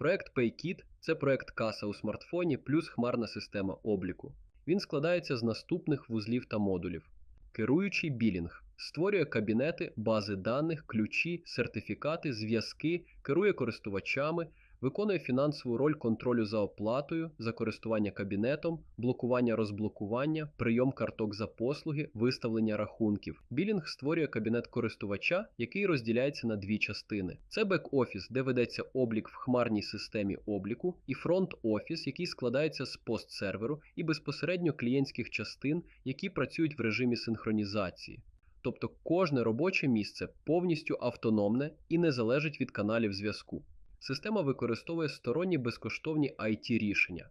Проект PayKit – це проект каса у смартфоні плюс хмарна система обліку. Він складається з наступних вузлів та модулів. Керуючий білінг створює кабінети, бази даних, ключі, сертифікати, зв'язки, керує користувачами, виконує фінансову роль контролю за оплатою, за користування кабінетом, блокування розблокування, прийом карток за послуги, виставлення рахунків. Білінг створює кабінет користувача, який розділяється на дві частини. Це бек-офіс, де ведеться облік в хмарній системі обліку, і фронт-офіс, який складається з пост-серверу і безпосередньо клієнтських частин, які працюють в режимі синхронізації. Тобто кожне робоче місце повністю автономне і не залежить від каналів зв'язку. Система використовує сторонні безкоштовні IT-рішення,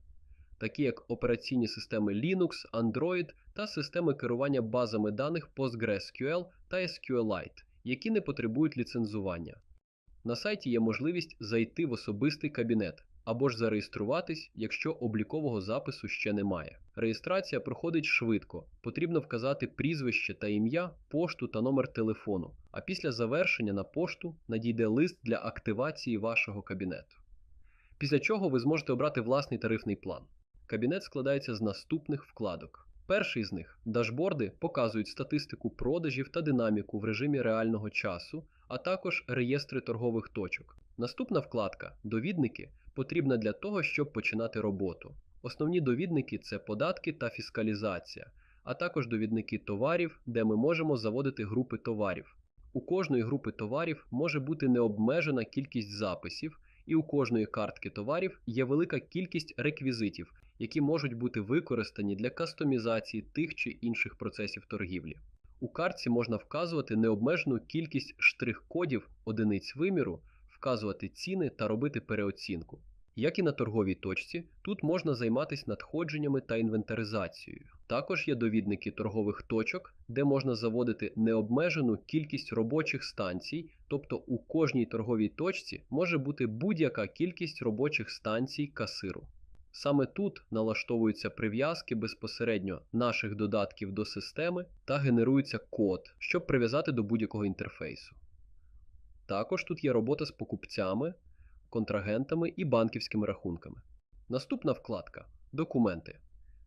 такі як операційні системи Linux, Android та системи керування базами даних PostgreSQL та SQLite, які не потребують ліцензування. На сайті є можливість зайти в особистий кабінет або ж зареєструватись, якщо облікового запису ще немає. Реєстрація проходить швидко, потрібно вказати прізвище та ім'я, пошту та номер телефону, а після завершення на пошту надійде лист для активації вашого кабінету. Після чого ви зможете обрати власний тарифний план. Кабінет складається з наступних вкладок. Перший з них дашборди показують статистику продажів та динаміку в режимі реального часу, а також реєстри торгових точок. Наступна вкладка довідники потрібна для того, щоб починати роботу. Основні довідники це податки та фіскалізація, а також довідники товарів, де ми можемо заводити групи товарів. У кожної групи товарів може бути необмежена кількість записів, і у кожної картки товарів є велика кількість реквізитів, які можуть бути використані для кастомізації тих чи інших процесів торгівлі. У картці можна вказувати необмежену кількість штрих-кодів одиниць виміру, вказувати ціни та робити переоцінку. Як і на торговій точці, тут можна займатися надходженнями та інвентаризацією. Також є довідники торгових точок, де можна заводити необмежену кількість робочих станцій, тобто у кожній торговій точці може бути будь-яка кількість робочих станцій касиру. Саме тут налаштовуються прив'язки безпосередньо наших додатків до системи та генерується код, щоб прив'язати до будь-якого інтерфейсу. Також тут є робота з покупцями, контрагентами і банківськими рахунками. Наступна вкладка Документи,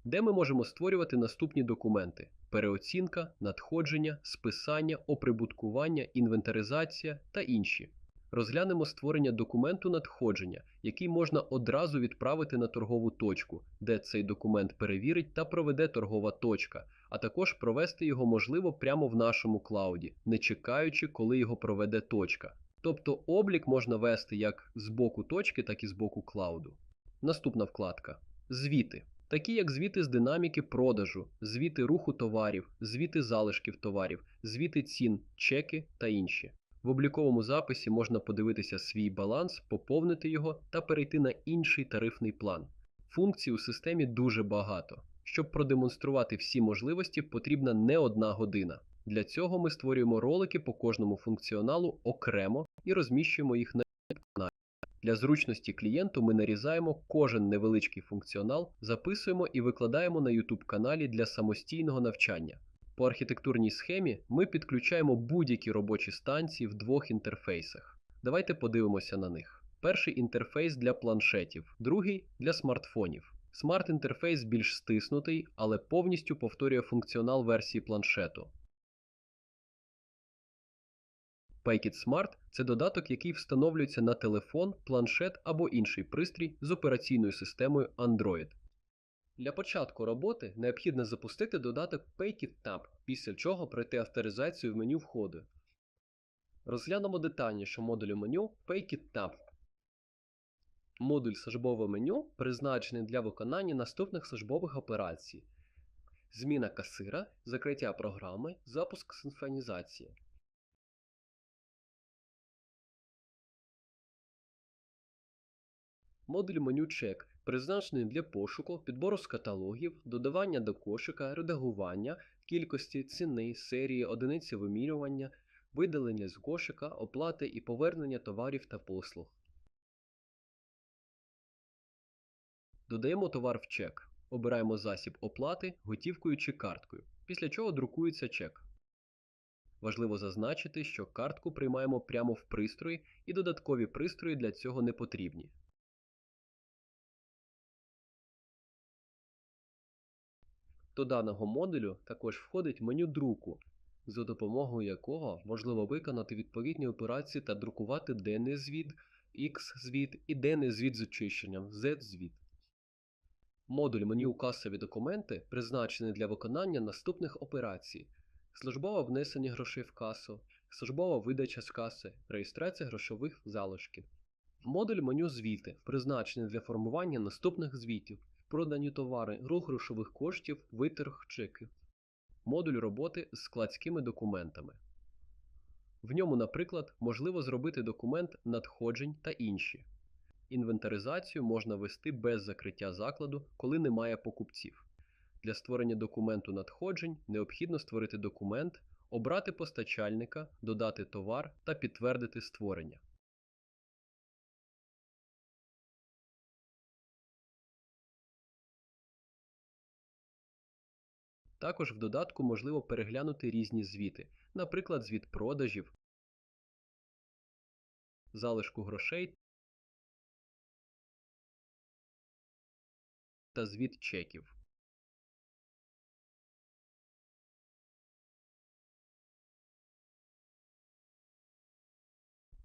де ми можемо створювати наступні документи: переоцінка, надходження, списання, оприбуткування, інвентаризація та інші. Розглянемо створення документу надходження, який можна одразу відправити на торгову точку, де цей документ перевірить та проведе торгова точка, а також провести його можливо прямо в нашому клауді, не чекаючи, коли його проведе точка. Тобто облік можна вести як з боку точки, так і з боку клауду. Наступна вкладка Звіти. Такі як звіти з динаміки продажу, звіти руху товарів, звіти залишків товарів, звіти цін, чеки та інші. В обліковому записі можна подивитися свій баланс, поповнити його та перейти на інший тарифний план. Функцій у системі дуже багато. Щоб продемонструвати всі можливості, потрібна не одна година. Для цього ми створюємо ролики по кожному функціоналу окремо і розміщуємо їх на каналі. Для зручності клієнту ми нарізаємо кожен невеличкий функціонал, записуємо і викладаємо на YouTube каналі для самостійного навчання. По архітектурній схемі ми підключаємо будь-які робочі станції в двох інтерфейсах. Давайте подивимося на них. Перший інтерфейс для планшетів, другий для смартфонів. Смарт-інтерфейс більш стиснутий, але повністю повторює функціонал версії планшету. PayKit Smart – це додаток, який встановлюється на телефон, планшет або інший пристрій з операційною системою Android. Для початку роботи необхідно запустити додаток PayKit Tab, після чого пройти авторизацію в меню входу. Розглянемо детальніше модулі меню PayKit Tab. Модуль службове меню призначений для виконання наступних службових операцій: зміна касира, закриття програми, запуск синхронізації. Модуль меню чек призначений для пошуку, підбору з каталогів, додавання до кошика, редагування, кількості, ціни, серії, одиниці вимірювання, видалення з кошика, оплати і повернення товарів та послуг. Додаємо товар в чек. Обираємо засіб оплати готівкою чи карткою, після чого друкується чек. Важливо зазначити, що картку приймаємо прямо в пристрої і додаткові пристрої для цього не потрібні. До даного модулю також входить меню друку, за допомогою якого можливо виконати відповідні операції та друкувати денний звіт, X-звіт і денний звіт з очищенням Z-звіт. Модуль меню касові документи призначений для виконання наступних операцій: службове внесення грошей в касу, службова видача з каси, реєстрація грошових залишків. Модуль меню звіти призначений для формування наступних звітів, продані товари, рух грошових коштів, виторг чеків. Модуль роботи з складськими документами. В ньому, наприклад, можливо зробити документ надходжень та інші. Інвентаризацію можна вести без закриття закладу, коли немає покупців. Для створення документу надходжень необхідно створити документ, обрати постачальника, додати товар та підтвердити створення. Також в додатку можливо переглянути різні звіти, наприклад, звіт продажів, залишку грошей та звіт чеків.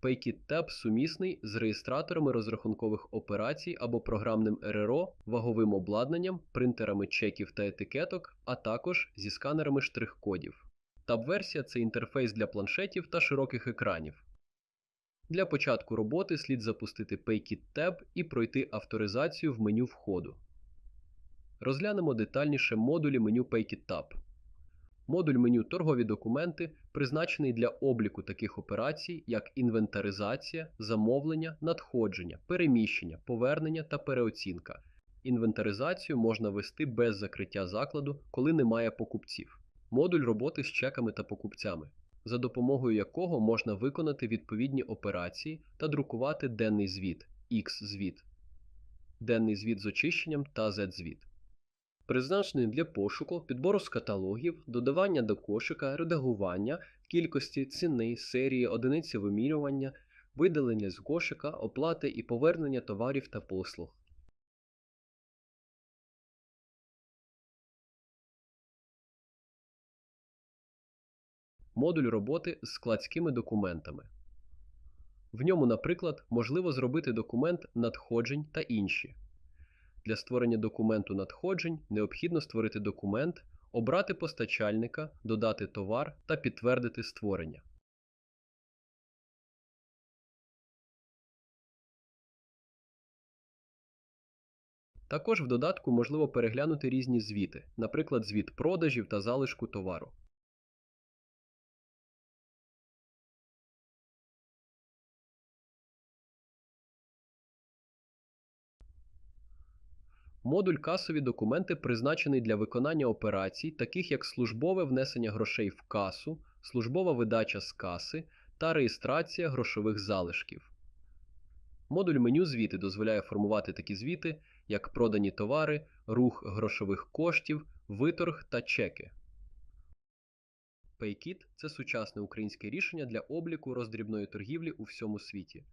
PayKit Tab сумісний з реєстраторами розрахункових операцій або програмним РРО, ваговим обладнанням, принтерами чеків та етикеток, а також зі сканерами штрих-кодів. Tab-версія це інтерфейс для планшетів та широких екранів. Для початку роботи слід запустити PayKit Tab і пройти авторизацію в меню входу. Розглянемо детальніше модулі меню PayKit Tab. Модуль меню Торгові документи призначений для обліку таких операцій, як інвентаризація, замовлення, надходження, переміщення, повернення та переоцінка. Інвентаризацію можна вести без закриття закладу, коли немає покупців. Модуль роботи з чеками та покупцями, за допомогою якого можна виконати відповідні операції та друкувати денний звіт X-звіт, денний звіт з очищенням та Z-звіт призначений для пошуку, підбору з каталогів, додавання до кошика, редагування, кількості, ціни, серії, одиниці вимірювання, видалення з кошика, оплати і повернення товарів та послуг. Модуль роботи з складськими документами. В ньому, наприклад, можливо зробити документ надходжень та інші. Для створення документу надходжень необхідно створити документ, обрати постачальника, додати товар та підтвердити створення. Також в додатку можливо переглянути різні звіти, наприклад, звіт продажів та залишку товару. Модуль касові документи призначений для виконання операцій, таких як службове внесення грошей в касу, службова видача з каси та реєстрація грошових залишків. Модуль меню звіти дозволяє формувати такі звіти, як продані товари, рух грошових коштів, виторг та чеки. PayKit – це сучасне українське рішення для обліку роздрібної торгівлі у всьому світі.